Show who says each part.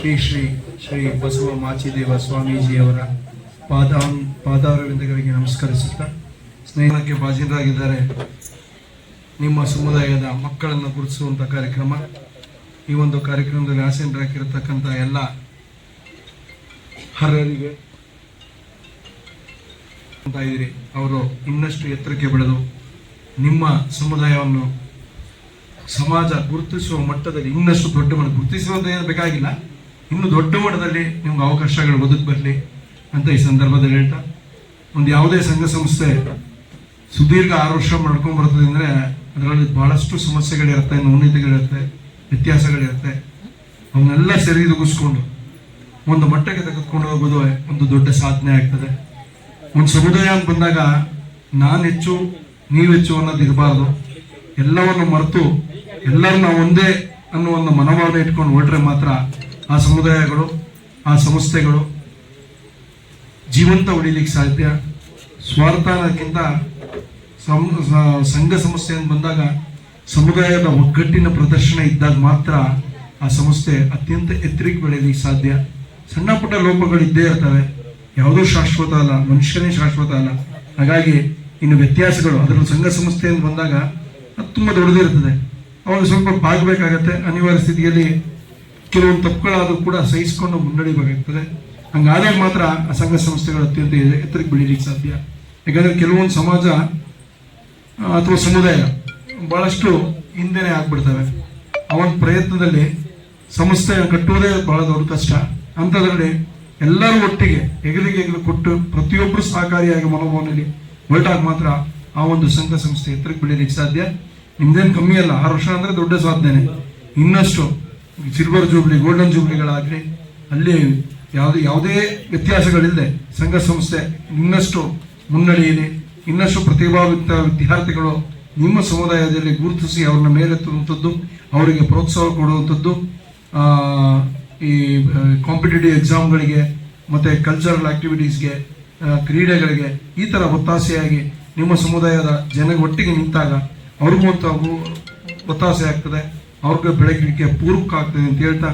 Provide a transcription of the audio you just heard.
Speaker 1: ಶ್ರೀ ಶ್ರೀ ಶ್ರೀ ಬಸವ ಮಾಚಿದೇವ ಸ್ವಾಮೀಜಿಯವರ ಪಾದ ಪಾದಾರವಿಂದಗಳಿಗೆ ನಮಸ್ಕರಿಸುತ್ತಾ ಸ್ನೇಹಕ್ಕೆ ಭಾಜನರಾಗಿದ್ದಾರೆ. ನಿಮ್ಮ ಸಮುದಾಯದ ಮಕ್ಕಳನ್ನು ಗುರುತಿಸುವಂಥ ಕಾರ್ಯಕ್ರಮ. ಈ ಒಂದು ಕಾರ್ಯಕ್ರಮದಲ್ಲಿ ಆಸೀನರಾಗಿರತಕ್ಕಂಥ ಎಲ್ಲ ಹರರಿಗೆ ಇದ್ದೀರಿ. ಅವರು ಇನ್ನಷ್ಟು ಎತ್ತರಕ್ಕೆ ಬೆಳೆದು ನಿಮ್ಮ ಸಮುದಾಯವನ್ನು ಸಮಾಜ ಗುರುತಿಸುವ ಮಟ್ಟದಲ್ಲಿ ಇನ್ನಷ್ಟು ದೊಡ್ಡ ಮಟ್ಟ ಗುರುತಿಸುವಂತ ಬೇಕಾಗಿಲ್ಲ. ಇನ್ನು ದೊಡ್ಡ ಮಟ್ಟದಲ್ಲಿ ನಿಮ್ಗೆ ಅವಕಾಶಗಳು ಒದಗಿ ಬರಲಿ. ಅಂತ ಈ ಸಂದರ್ಭದಲ್ಲಿ ಹೇಳ್ತಾ, ಒಂದು ಯಾವುದೇ ಸಂಘ ಸಂಸ್ಥೆ ಸುದೀರ್ಘ ಆರು ವರ್ಷ ಮಾಡ್ಕೊಂಡ್ ಬರ್ತದೆ ಅಂದ್ರೆ ಅದರಲ್ಲಿ ಬಹಳಷ್ಟು ಸಮಸ್ಯೆಗಳಿರುತ್ತೆ ನ್ಯೂನತೆಗಳಿರುತ್ತೆ ವ್ಯತ್ಯಾಸಗಳಿರುತ್ತೆ. ಅವನ್ನೆಲ್ಲ ಸರಿದೂಗಿಸ್ಕೊಂಡು ಒಂದು ಮಟ್ಟಕ್ಕೆ ತೆಗೆದುಕೊಂಡು ಹೋಗೋದು ಒಂದು ದೊಡ್ಡ ಸಾಧನೆ ಆಗ್ತದೆ. ಒಂದು ಸಮುದಾಯ ಅಂತ ಬಂದಾಗ ನಾನು ಹೆಚ್ಚು, ನೀವು ಹೆಚ್ಚು ಅನ್ನೋದು ಇರಬಾರ್ದು. ಎಲ್ಲವನ್ನು ಮರೆತು, ಎಲ್ಲರನ್ನ ಒಂದೇ ಅನ್ನೋ ಒಂದು ಮನೋಭಾವನೆ ಇಟ್ಕೊಂಡು ಹೊರಟ್ರೆ ಮಾತ್ರ ಆ ಸಮುದಾಯಗಳು, ಆ ಸಂಸ್ಥೆಗಳು ಜೀವಂತ ಉಳಿಲಿಕ್ಕೆ ಸಾಧ್ಯ. ಸ್ವಾರ್ಥಕ್ಕಿಂತ ಸಂಘ ಸಮಸ್ಯೆ ಅಂತ ಬಂದಾಗ ಸಮುದಾಯದ ಒಗ್ಗಟ್ಟಿನ ಪ್ರದರ್ಶನ ಇದ್ದಾಗ ಮಾತ್ರ ಆ ಸಂಸ್ಥೆ ಅತ್ಯಂತ ಎತ್ತರಕ್ಕೆ ಬೆಳೆಯಲಿಕ್ಕೆ ಸಾಧ್ಯ. ಸಣ್ಣ ಪುಟ್ಟ ಲೋಪಗಳು ಇದ್ದೇ ಇರ್ತವೆ. ಯಾವುದೂ ಶಾಶ್ವತ ಅಲ್ಲ, ಮನುಷ್ಯನೇ ಶಾಶ್ವತ ಅಲ್ಲ. ಹಾಗಾಗಿ ಇನ್ನು ವ್ಯತ್ಯಾಸಗಳು, ಅದರಲ್ಲಿ ಸಂಘ ಸಂಸ್ಥೆ ಅಂತ ಬಂದಾಗ ಅದು ತುಂಬಾ ದೊಡ್ಡದಿರ್ತದೆ ಅವಾಗ ಸ್ವಲ್ಪ ಬಾಗಬೇಕಾಗತ್ತೆ. ಅನಿವಾರ್ಯ ಸ್ಥಿತಿಯಲ್ಲಿ ಕೆಲವೊಂದು ತಪ್ಪುಗಳಾದರೂ ಕೂಡ ಸಹಿಸಿಕೊಂಡು ಮುನ್ನಡೆಯಬೇಕಾಗ್ತದೆ ಹಂಗಾದಾಗ ಮಾತ್ರ ಆ ಸಂಘ ಸಂಸ್ಥೆಗಳು ಅತ್ಯಂತ ಎತ್ತರಕ್ಕೆ ಬೆಳೀಲಿಕ್ಕೆ ಸಾಧ್ಯ. ಯಾಕಂದರೆ ಕೆಲವೊಂದು ಸಮಾಜ ಅಥವಾ ಸಮುದಾಯ ಬಹಳಷ್ಟು ಹಿಂದೆನೆ ಆಗ್ಬಿಡ್ತವೆ. ಆ ಒಂದು ಪ್ರಯತ್ನದಲ್ಲಿ ಸಂಸ್ಥೆ ಕಟ್ಟುವುದೇ ಬಹಳ ದೊಡ್ಡ ಕಷ್ಟ. ಅಂಥದ್ರಲ್ಲಿ ಎಲ್ಲರೂ ಒಟ್ಟಿಗೆ ಹೆಗಲಿಗೆ ಹೆಗಲು ಕೊಟ್ಟು ಪ್ರತಿಯೊಬ್ಬರು ಸಹಕಾರಿಯಾಗಿ ಮನೋಭಾವನೆಯಲ್ಲಿ ಹೊರಟಾಗ ಮಾತ್ರ ಆ ಒಂದು ಸಂಘ ಸಂಸ್ಥೆ ಎತ್ತರಕ್ಕೆ ಬೆಳೀಲಿಕ್ಕೆ ಸಾಧ್ಯ. ನಿಮ್ದೇನು ಕಮ್ಮಿ ಅಲ್ಲ, ಆರು ವರ್ಷ ಅಂದ್ರೆ ದೊಡ್ಡ ಸಾಧನೆ ಇನ್ನಷ್ಟು ಸಿಲ್ವರ್ ಜೂಬ್ಲಿ, ಗೋಲ್ಡನ್ ಜೂಬ್ಲಿಗಳಾಗಲಿ, ಅಲ್ಲಿ ಯಾವುದೇ ಯಾವುದೇ ವ್ಯತ್ಯಾಸಗಳಿಲ್ಲದೆ ಸಂಘ ಸಂಸ್ಥೆ ಇನ್ನಷ್ಟು ಮುನ್ನಡೆಯಲಿ, ಇನ್ನಷ್ಟು ಪ್ರತಿಭಾವಂತ ವಿದ್ಯಾರ್ಥಿಗಳು ನಿಮ್ಮ ಸಮುದಾಯದಲ್ಲಿ ಗುರುತಿಸಿ ಅವ್ರನ್ನ ಮೇಲೆತ್ತುವಂಥದ್ದು, ಅವರಿಗೆ ಪ್ರೋತ್ಸಾಹ ಕೊಡುವಂಥದ್ದು ಈ ಕಾಂಪಿಟೇಟಿವ್ ಎಕ್ಸಾಮ್ಗಳಿಗೆ ಮತ್ತು ಕಲ್ಚರಲ್ ಆಕ್ಟಿವಿಟೀಸ್ಗೆ ಕ್ರೀಡೆಗಳಿಗೆ ಈ ಥರ ಒತ್ತಾಸೆಯಾಗಿ ನಿಮ್ಮ ಸಮುದಾಯದ ಜನ ಒಟ್ಟಿಗೆ ನಿಂತಾಗ ಅವ್ರಿಗೂ ಒತ್ತಾಸೆ ಆಗ್ತದೆ, ಅವ್ರಿಗೆ ಬೆಳಗಲಿಕ್ಕೆ ಪೂರಕ ಆಗ್ತದೆ ಅಂತ ಹೇಳ್ತಾ